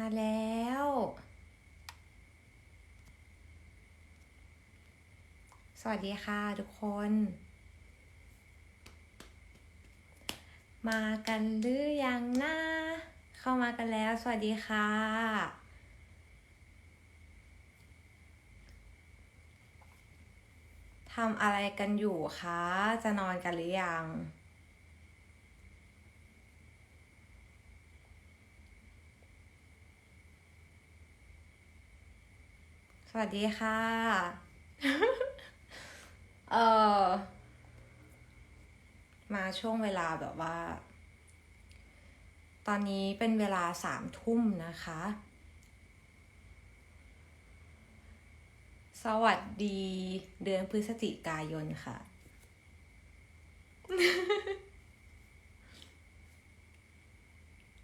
มาแล้ว สวัสดีค่ะทุกคน มากันหรือยังนะเข้ามากันแล้ว สวัสดีค่ะ ทำอะไรกันอยู่คะ จะนอนกันหรือยัง วัสดีค่ะ เออมาช่วงเวลาแบบว่า ตอนนี้เป็นเวลาสามทุ่มนะคะ สวัสดีเดือนพฤศจิกายนค่ะ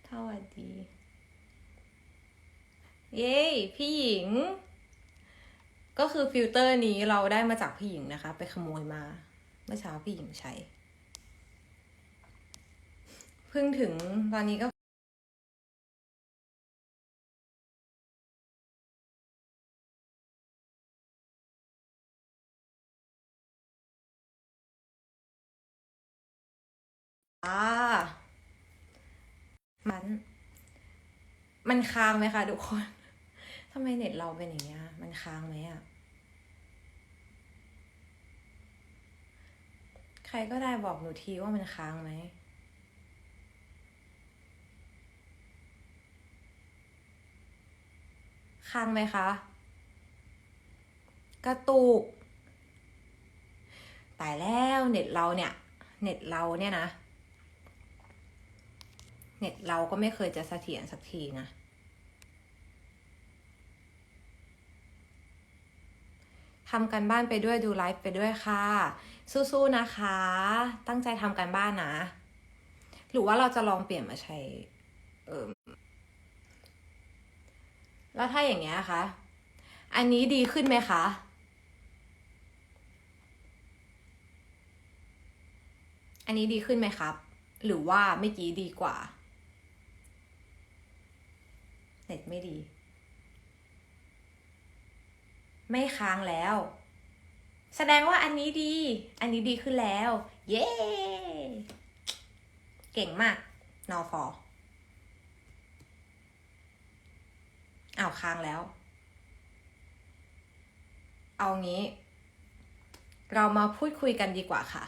สวัสดี เย้ พี่หญิง ก็คือฟิลเตอร์นี้เราได้มาจากพี่หญิงนะคะ ไปขโมยมา เมื่อเช้าพี่หญิงใช้ เพิ่งถึงตอนนี้ก็อ่ามันมันค้างไหมคะทุกคนทำไมเน็ตเราเป็นอย่างเงี้ย มันค้างไหมอะ ใครก็ได้บอกหนูทีว่ามันค้างไหมค้างไหมคะ กระตุก ตายแล้วเน็ตเราเนี่ย เน็ตเราเนี่ยนะ เน็ตเราก็ไม่เคยจะเสถียรสักทีนะ ทำกันบ้านไปด้วยดูไลฟ์ไปด้วยค่ะ สู้ๆนะคะ ตั้งใจทำกันบ้านนะ หรือว่าเราจะลองเปลี่ยนมาใช้ เออแล้วถ้าอย่างเงี้ยคะ อันนี้ดีขึ้นไหมคะอันนี้ดีขึ้นไหมครับ หรือว่าเมื่อกี้ดีกว่า เน็ตไม่ดี ไม่ค้างแล้ว แสดงว่าอันนี้ดี อันนี้ดีขึ้นแล้ว เย้ เก่งมาก นอฟออ้าวค้างแล้ว เอางี้ เรามาพูดคุยกันดีกว่าค่ะ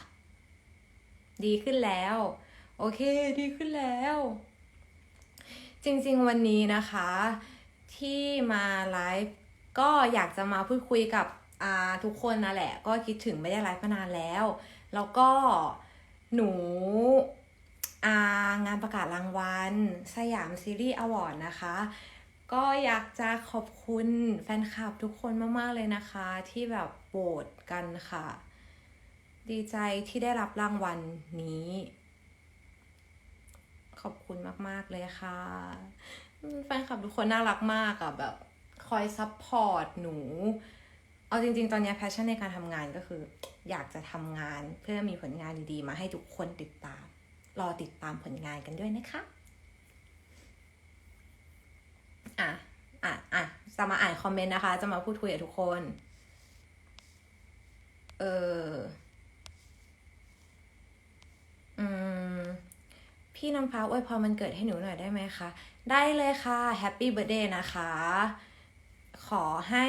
ดีขึ้นแล้ว โอเค ดีขึ้นแล้ว จริงๆวันนี้นะคะ ที่มาไลฟ์ก็อยากจะมาพูดคุยกับ ทุกคนนะแหละ ก็คิดถึงไม่ได้ไลฟ์มานานแล้ว แล้วก็หนูางานประกาศรางวัล สยามซีรีส์อวอร์ดนะคะ ก็อยากจะขอบคุณแฟนคลับทุกคนมาก ๆ เลยนะคะ ที่แบบโหวตกันค่ะ ดีใจที่ได้รับรางวัลนี้ ขอบคุณมาก ๆ เลยค่ะ แฟนคลับทุกคนน่ารักมากอะแบบคอยซัพพอร์ตหนู เอาจริง ๆ ตอนนี้แพชชั่นในการทำงานก็คือ อยากจะทำงานเพื่อมีผลงานดีๆ มาให้ทุกคนติดตาม รอติดตามผลงานกันด้วยนะคะ อะ อะ อะ จะมาอ่านคอมเมนต์นะคะ จะมาพูดคุยกับทุกคน เอออืม พี่น้ำฟ้าอวยพรมันเกิดให้หนูหน่อยได้ไหมคะ ได้เลยค่ะ แฮปปี้เบ t ร์เดย์นะคะ ขอให้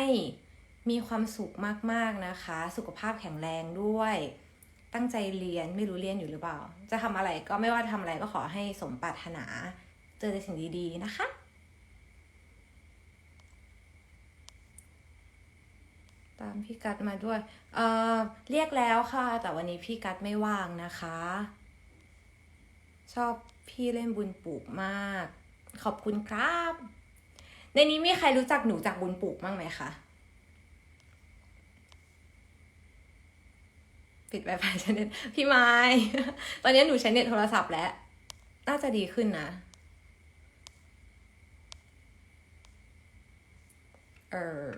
มีความสุขมากๆนะคะ สุขภาพแข็งแรงด้วย ตั้งใจเรียนไม่รู้เรียนอยู่หรือเปล่า จะทำอะไรก็ไม่ว่าทำอะไรก็ขอให้สมปรารถนา เจอแต่สิ่งดีๆนะคะ ตามพี่กัดมาด้วย เอ่อ เรียกแล้วค่ะ แต่วันนี้พี่กัดไม่ว่างนะคะ ชอบพี่เล่นบุญปลูกมาก ขอบคุณครับ ในนี้มีใครรู้จักหนูจากบุญปลูกบ้างไหมคะ ปิดไวไฟใช้เน็ตพี่ไม้ ตอนนี้หนูใช้เน็ตโทรศัพท์แล้ว น่าจะดีขึ้นนะ เออ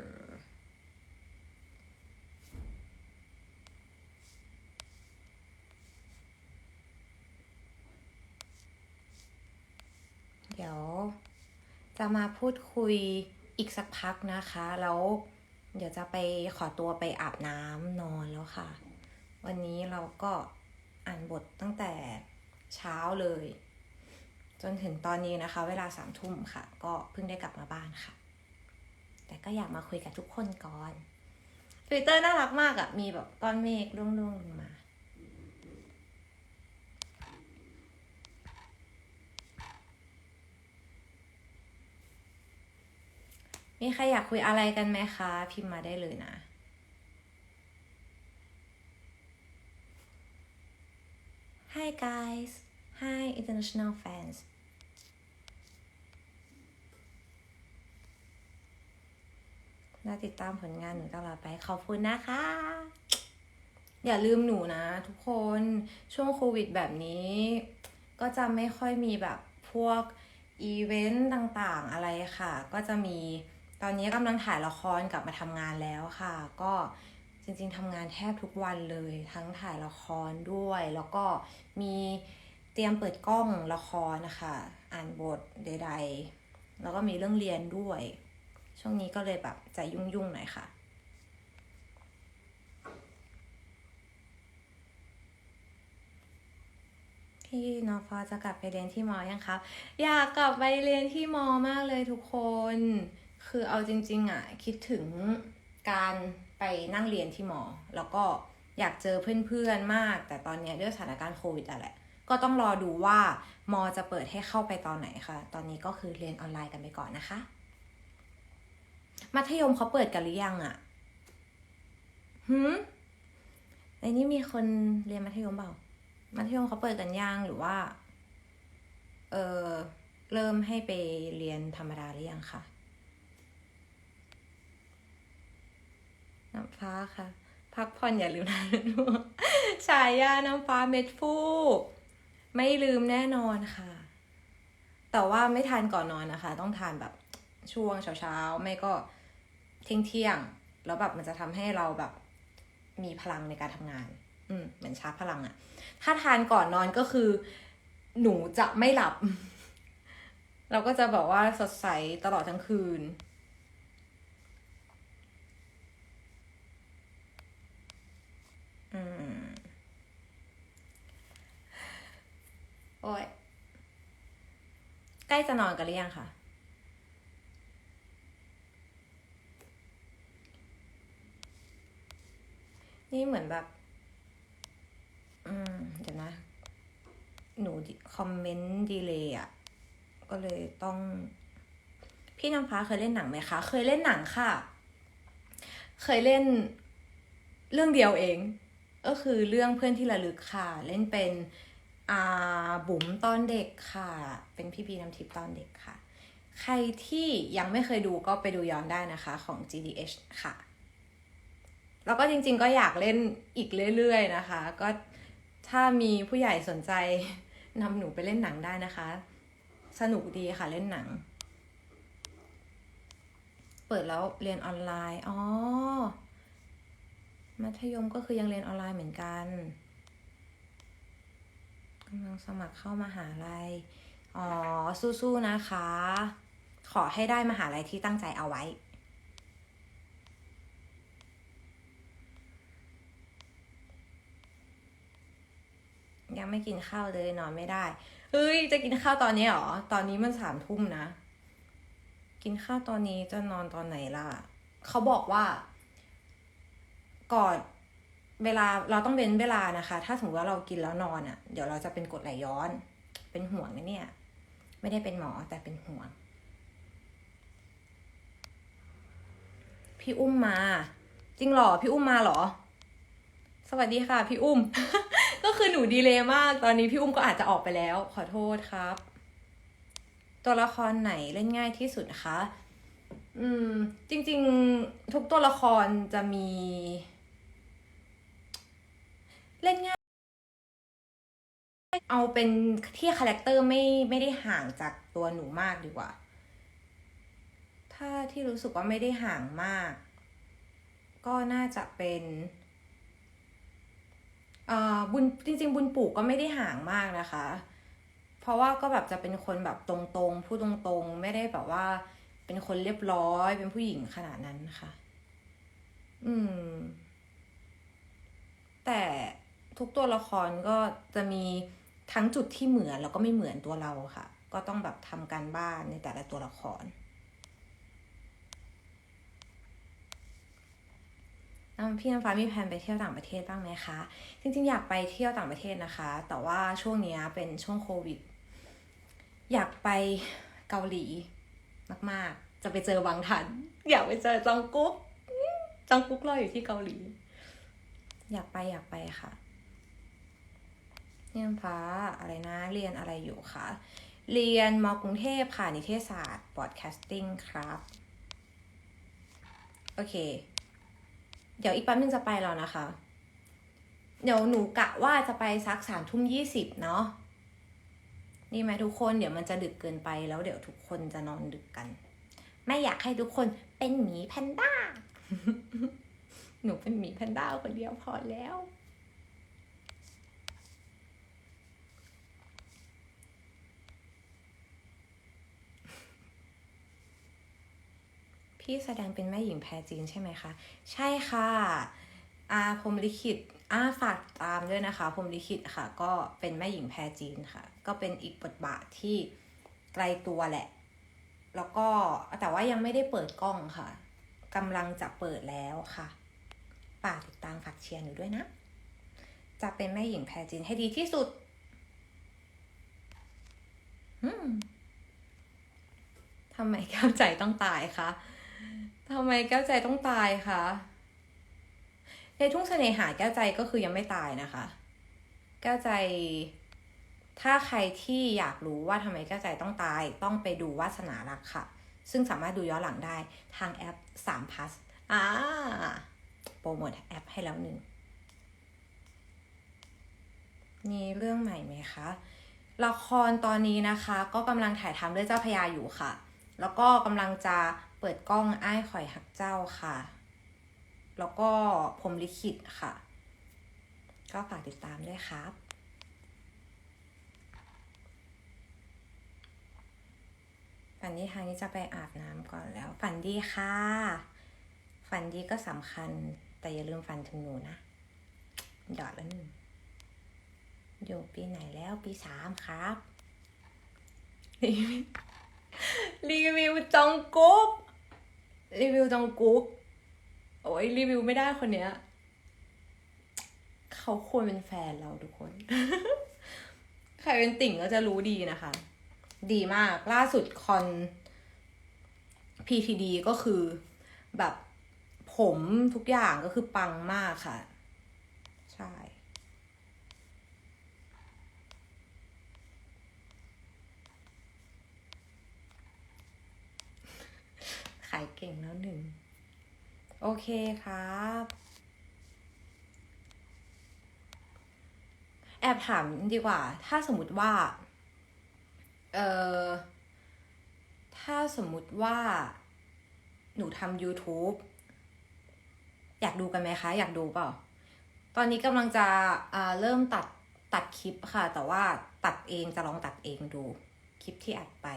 เดี๋ยว จะมาพูดคุยอีกสักพักนะคะ แล้ว เดี๋ยวจะไปขอตัวไปอาบน้ำนอนแล้วค่ะ วันนี้เราก็อ่านบทตั้งแต่เช้าเลย จนถึงตอนนี้นะคะ เวลาสามทุ่มค่ะ ก็เพิ่งได้กลับมาบ้านค่ะ แต่ก็อยากมาคุยกับทุกคนก่อนทวิตเตอร์น่ารักมากอะมีแบบก้อนเมฆร่วงๆลงมามีใครอยากคุยอะไรกันไหมคะ พิมพ์มาได้เลยนะ Hi guys Hi international fans น่าติดตามผลงานหนูตลอดไปขอบคุณนะคะ อย่าลืมหนูนะทุกคนช่วงโควิดแบบนี้ ก็จะไม่ค่อยมีแบบพวกอีเวนต์ต่างๆอะไรค่ะ ก็จะมีตอนนี้กำลังถ่ายละครกลับมาทำงานแล้วค่ะ ก็ จริงๆทำงานแทบทุกวันเลย ทั้งถ่ายละครด้วย แล้วก็มีเตรียมเปิดกล้องละครนะคะ อ่านบทใด ๆ แล้วก็มีเรื่องเรียนด้วย ช่วงนี้ก็เลยแบบใจยุ่งๆหน่อยค่ะพี่น้องฟ้าจะกลับไปเรียนที่มอยังครับ อยากกลับไปเรียนที่มอมากเลยทุกคน คือเอาจริง ๆ อะ คิดถึงการ ไปนั่งเรียนที่มอ แล้วก็อยากเจอเพื่อนๆมาก แต่ตอนเนี้ยด้วยสถานการณ์โควิดอะแหละ ก็ต้องรอดูว่ามอจะเปิดให้เข้าไปตอนไหนค่ะ ตอนนี้ก็คือเรียนออนไลน์กันไปก่อนนะคะ มัธยมเขาเปิดกันหรือยังอะหืมในนี้มีคนเรียนมัธยมเปล่า มัธยมเขาเปิดกันยังหรือว่า เออเริ่มให้ไปเรียนธรรมดาหรือยังคะ น้ำฟ้าค่ะ พักผ่อนอย่าลืมนะลูกฉายาน้ำฟ้าเม็ดฟูไม่ลืมแน่นอนค่ะ แต่ว่าไม่ทานก่อนนอนนะคะ ต้องทานแบบช่วงเช้าๆ ไม่ก็เที่ยงเที่ยง แล้วแบบมันจะทำให้เราแบบมีพลังในการทำงาน อืมเหมือนชาร์จพลังอะถ้าทานก่อนนอนก็คือ หนูจะไม่หลับ เราก็จะแบบว่าสดใสตลอดทั้งคืน อืม โอ้ย ใกล้จะนอนกันหรือยังคะนี่เหมือนแบบ อืม เดี๋ยวนะ หนูคอมเมนต์ดีเลยอะ ก็เลยต้อง พี่น้ำฟ้าเคยเล่นหนังไหมคะ เคยเล่นหนังค่ะ เคยเล่นเรื่องเดียวเอง ก็คือเรื่องเพื่อนที่ระลึกค่ะ เล่นเป็นอ่าบุ๋มตอนเด็กค่ะ เป็นพี่บีน้ำทิพย์ตอนเด็กค่ะ ใครที่ยังไม่เคยดูก็ไปดูย้อนได้นะคะของ GDH ค่ะ แล้วก็จริงๆก็อยากเล่นอีกเรื่อยๆนะคะ ก็ถ้ามีผู้ใหญ่สนใจนำหนูไปเล่นหนังได้นะคะ สนุกดีค่ะเล่นหนัง เปิดแล้วเรียนออนไลน์ อ๋อ มัธยมก็คือยังเรียนออนไลน์เหมือนกันกำลังสมัครเข้ามาหาลัย อ๋อ สู้ๆ นะคะ ขอให้ได้มหาลัยที่ตั้งใจเอาไว้ ยังไม่กินข้าวเลยนอนไม่ได้ เฮ้ย จะกินข้าวตอนนี้หรอ ตอนนี้มันสามทุ่มนะ กินข้าวตอนนี้จะนอนตอนไหนล่ะ เขาบอกว่า ก่อนเวลาเราต้องเว้นเวลานะคะ ถ้าสมมติว่าเรากินแล้วนอนอะ่ะ เดี๋ยวเราจะเป็นกรดไหลย้อน เป็นห่วงนะเนี่ย ไม่ได้เป็นหมอแต่เป็นห่วง พี่อุ้มมา จริงหรอ พี่อุ้มมาหรอ สวัสดีค่ะ พี่อุ้ม ก็คือหนูดีเลยมาก ตอนนี้พี่อุ้มก็อาจจะออกไปแล้ว ขอโทษครับ ตัวละครไหนเล่นง่ายที่สุดนะคะ อืม จริง ๆ ทุกตัวละครจะมี เล่นง่าย เอาเป็นที่คาแรคเตอร์ไม่ไม่ได้ห่างจากตัวหนูมากดีกว่า ถ้าที่รู้สึกว่าไม่ได้ห่างมาก ก็น่าจะเป็นอ่าบุญจริง ๆ บุญปลูกก็ไม่ได้ห่างมากนะคะ เพราะว่าก็แบบจะเป็นคนแบบตรงๆพูดตรงๆ ไม่ได้แบบว่า เป็นคนเรียบร้อยเป็นผู้หญิงขนาดนั้นค่ะ อืม แต่ ทุกตัวละครก็จะมีทั้งจุดที่เหมือนแล้วก็ไม่เหมือนตัวเราค่ะ ก็ต้องแบบทำการบ้านในแต่ละตัวละครน้ำพี่น้ำฟ้ามีแผนไปเที่ยวต่างประเทศบ้างไหมคะ จริงๆ อยากไปเที่ยวต่างประเทศนะคะ แต่ว่าช่วงนี้เป็นช่วงโควิด อยากไปเกาหลีมากๆ จะไปเจอบางทัน อยากไปเจอจองกุ๊กจองกุ๊กรออยู่ที่เกาหลี อยากไปอยากไปค่ะ พี่น้ำฟ้าอะไรนะเรียนอะไรอยู่คะเรียนมกรุงเทพค่ะนิเทศศาสตร์บอดแคสติ้งครับ โอเค เดี๋ยวอีกแป๊บนึงจะไปแล้วนะคะ เดี๋ยวหนูกะว่าจะไปสักสามทุ่มยี่สิบเนาะนี่ไหมทุกคนเดี๋ยวมันจะดึกเกินไปแล้วเดี๋ยวทุกคนจะนอนดึกกัน ไม่อยากให้ทุกคนเป็นหมีแพนด้า หนูเป็นหมีแพนด้าคนเดียวพอแล้ว พี่แสดงเป็นแม่หญิงแพรจีนใช่ไหมคะ ใช่ค่ะอาพรมลิขิตอาฝากตามด้วยนะคะพรมลิขิตค่ะ ก็เป็นแม่หญิงแพรจีนค่ะ ก็เป็นอีกบทบาทที่ไกลตัวแหละ แล้วก็แต่ว่ายังไม่ได้เปิดกล้องค่ะกำลังจะเปิดแล้วค่ะฝากติดตามฝากเชียร์หนูด้วยนะ จะเป็นแม่หญิงแพรจีนให้ดีที่สุดทำไมแก้วใจต้องตายคะ ทำไมแก้วใจต้องตายคะ ในทุ่งเสน่หาแก้วใจก็คือยังไม่ตายนะคะ แก้วใจ ถ้าใครที่อยากรู้ว่าทำไมแก้วใจต้องตาย ต้องไปดูวาสนารักค่ะ ซึ่งสามารถดูย้อนหลังได้ทางแอป3 plus อ่าโปรโมทแอปให้แล้วหนึ่งมีเรื่องใหม่ไหมคะ ละครตอนนี้นะคะ ก็กำลังถ่ายทำเรื่องเจ้าพยาอยู่ค่ะ แล้วก็กำลังจะ เปิดกล้องอ้ายข่อยหักเจ้าค่ะ แล้วก็พรมลิขิตค่ะ ก็ฝากติดตามด้วยครับฝันดีทางนี้จะไปอาบน้ำก่อนแล้ว ฝันดีค่ะ ฝันดีก็สำคัญ แต่อย่าลืมฝันถึงหนูนะหยอดแล้วหนึ่งอยู่ปีไหนแล้วปีสามครับรีวิวจองกุ๊ก รีวิวจองกุ๊กโอ้ยรีวิวไม่ได้คนเนี้ย เขาควรเป็นแฟนเราทุกคน ใครเป็นติ่งก็จะรู้ดีนะคะ ดีมากล่าสุดคอน PTD ก็คือแบบผมทุกอย่างก็คือปังมากค่ะ ใช่ ขายเก่งแล้วหนึ่ง โอเคครับ แอบถามดีกว่า ถ้าสมมติว่า เอ่อ ถ้าสมมุติว่า หนูทำ YouTube อยากดูกันไหมคะ อยากดูเปล่า ตอนนี้กำลังจะอ่าเริ่มตัดตัดคลิปค่ะ แต่ว่าตัดเองจะลองตัดเองดู คลิปที่อัดไป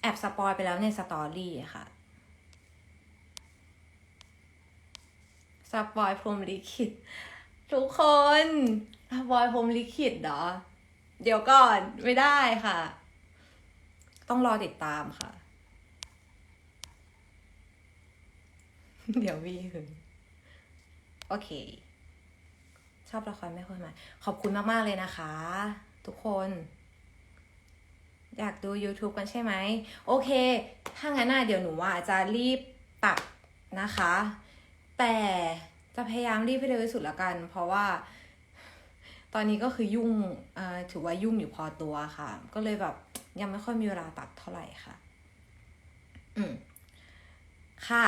แอบสปอยไปแล้วในสตอรี่ค่ะ สปอยพรมลิขิต ทุกคนสปอยพรมลิขิตเหรอ เดี๋ยวก่อนไม่ได้ค่ะ ต้องรอติดตามค่ะ เดี๋ยววีหึงโอเค ชอบละครไม่ควรมา ขอบคุณมาก ๆ เลยนะคะ ทุกคน อยากดู YouTube กันใช่ไหม โอเค ถ้างั้นน่ะเดี๋ยวหนูว่าจะรีบตัดนะคะ แต่จะพยายามรีบให้เร็วที่สุดละกัน เพราะว่า ตอนนี้ก็คือยุ่งถือว่ายุ่งอยู่พอตัวค่ะ ก็เลยแบบยังไม่ค่อยมีเวลาตัดเท่าไหร่ค่ะ อืม ค่ะ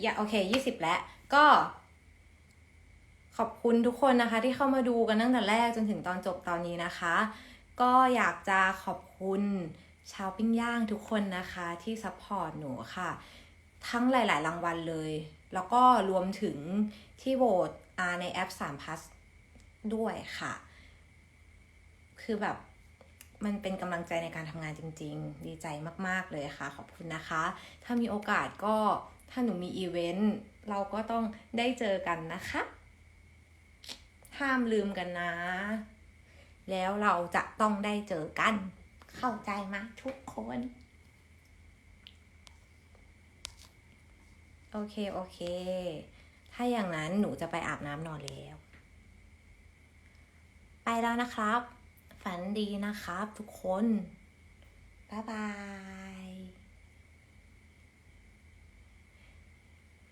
อย่าโอเคยี่สิบแล้ว ก็ขอบคุณทุกคนนะคะ ที่เข้ามาดูกันตั้งแต่แรกจนถึงตอนจบตอนนี้นะคะ ก็อยากจะขอบคุณชาวปิ้งย่างทุกคนนะคะ ที่ซัพพอร์ตหนูค่ะ ทั้งหลาย ๆ รางวัลเลย แล้วก็รวมถึงที่โหวตอาในแอป3 plus ด้วยค่ะ คือแบบมันเป็นกำลังใจในการทำงานจริง ๆ ดีใจมาก ๆ เลยค่ะ ขอบคุณนะคะ ถ้ามีโอกาสก็ถ้าหนูมีอีเวนต์เราก็ต้องได้เจอกันนะคะ ห้ามลืมกันนะ แล้วเราจะต้องได้เจอกัน เข้าใจไหมทุกคน โอเค โอเค ถ้าอย่างนั้นหนูจะไปอาบน้ำนอนแล้ว ไปแล้วนะครับ ฝันดีนะครับทุกคน บ๊ายบาย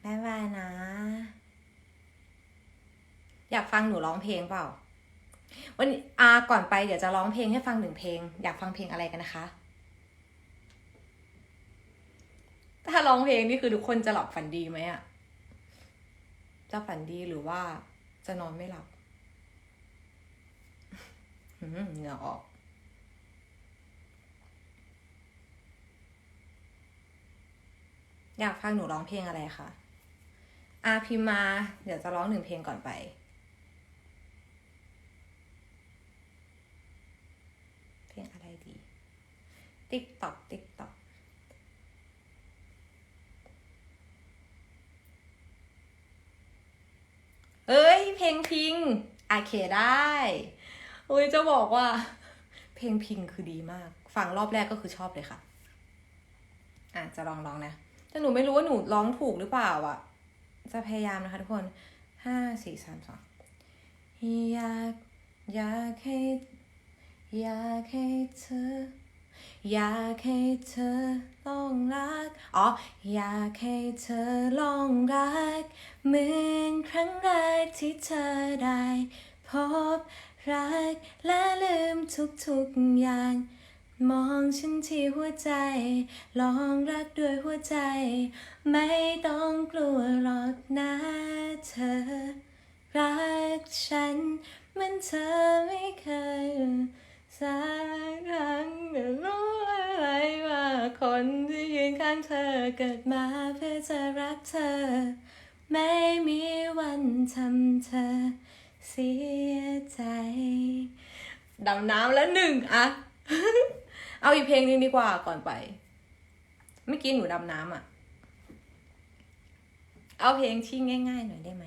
บ๊ายบายนะ อยากฟังหนูร้องเพลงเปล่า วันนี้อาก่อนไปเดี๋ยวจะร้องเพลงให้ฟังหนึ่งเพลง อยากฟังเพลงอะไรกันนะคะ ถ้าร้องเพลงนี่คือทุกคนจะหลับฝันดีไหมอะจะฝันดีหรือว่าจะนอนไม่หลับเหงื่อออก อยากฟังหนูร้องเพลงอะไรคะอาพิมพ์มาเดี๋ยวจะร้องหนึ่งเพลงก่อนไปเพลงอะไรดี ติ๊กตอกติ๊กตอก เอ้ย เพลงพิงโอเคได้โอ้ยจะบอกว่า เพลงพิงคือดีมาก ฟังรอบแรกก็คือชอบเลยค่ะ อะจะลองร้องนะ แต่หนูไม่รู้ว่าหนูร้องถูกหรือเปล่าอะ จะพยายามนะคะทุกคนห้าสี่สามสองอยากอยากให้อยากให้เธอ อยากให้เธอลองรัก อ๋อ อยากให้เธอลองรัก เหมือนครั้งแรกที่เธอได้ พบรักและลืมทุกๆอย่าง มองฉันที่หัวใจ ลองรักด้วยหัวใจ ไม่ต้องกลัวหรอกนะเธอ รักฉันเหมันเธอไม่เคย สักครั้งแต่รู้อะไรว่าคนที่ยืนข้างเธอเกิดมาเพื่อจะรักเธอ ไม่มีวันทำเธอเสียใจดำน้ำแล้วหนึ่งอะเอาอีกเพลงหนึงดีกว่าก่อนไปเมื่อกี้หนูดำน้ำอะเอาเพลงที่ง่าย ๆ หน่อยได้ไหม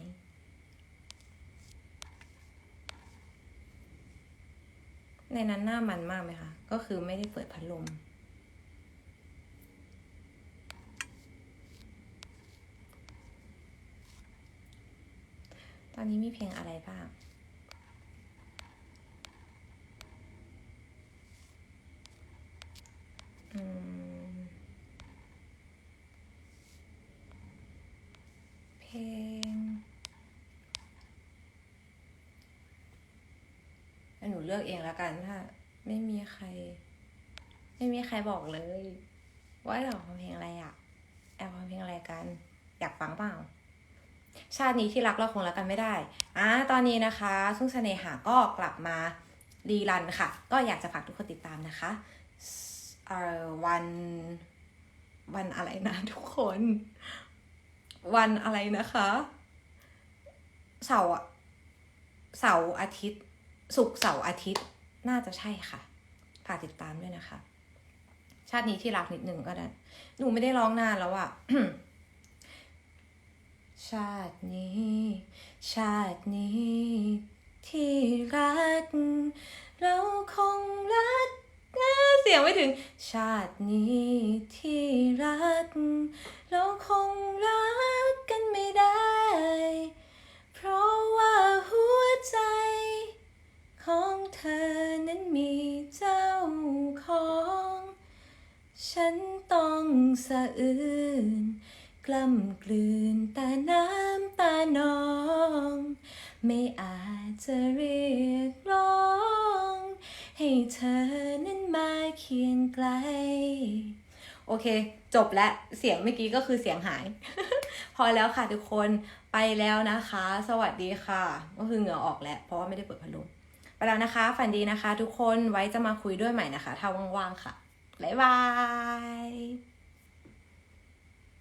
ในนั้นหน้ามันมากไหมคะ ก็คือไม่ได้เปิดพัดลม ตอนนี้มีเพลงอะไรบ้าง อืม เพลงอะห นูเลือกเองแล้วกันถ้าไม่มีใคร ไม่มีใครบอกเลย ว่าเราฟังเพลงอะไรอะแอบฟังเพลงอะไรกัน อยากฟังเปล่าชาตินี้ที่รักเราคงรักกันไม่ได้อ่าตอนนี้นะคะทุ่งเสน่หาก็กลับมารีรันค่ะ ก็อยากจะฝากทุกคนติดตามนะคะเอ่อวันวันอะไรนะทุกคน วันอะไรนะคะ เสาร์เสาร์อาทิตย์ ศุกร์เสาร์อาทิตย์น่าจะใช่ค่ะฝากติดตามด้วยนะคะ ชาตินี้ที่รักนิดหนึ่งก็ได้ หนูไม่ได้ร้องนานแล้วอะชาตินี้ ชาตินี้ที่รัก เราคงรักเสียงไม่ถึง ชาตินี้ที่รัก เราคงรักกันไม่ได้ เพราะว่าหัวใจ ของเธอนั้นมีเจ้าของ ฉันต้องสะอื้นกล้ำกลืนแต่น้ำตานอง ไม่อาจจะเรียกร้อง ให้เธอนั้นมาเคียงไกล โอเค จบแล้วเสียงเมื่อกี้ก็คือเสียงหาย พอแล้วค่ะทุกคนไปแล้วนะคะ สวัสดีค่ะ ก็คือเหงื่อออกแล้วเพราะว่าไม่ได้เปิดพัดลม ไปแล้วนะคะ ฝันดีนะคะ ทุกคนไว้จะมาคุยด้วยใหม่นะคะ ถ้าว่างๆค่ะบ๊ายบาย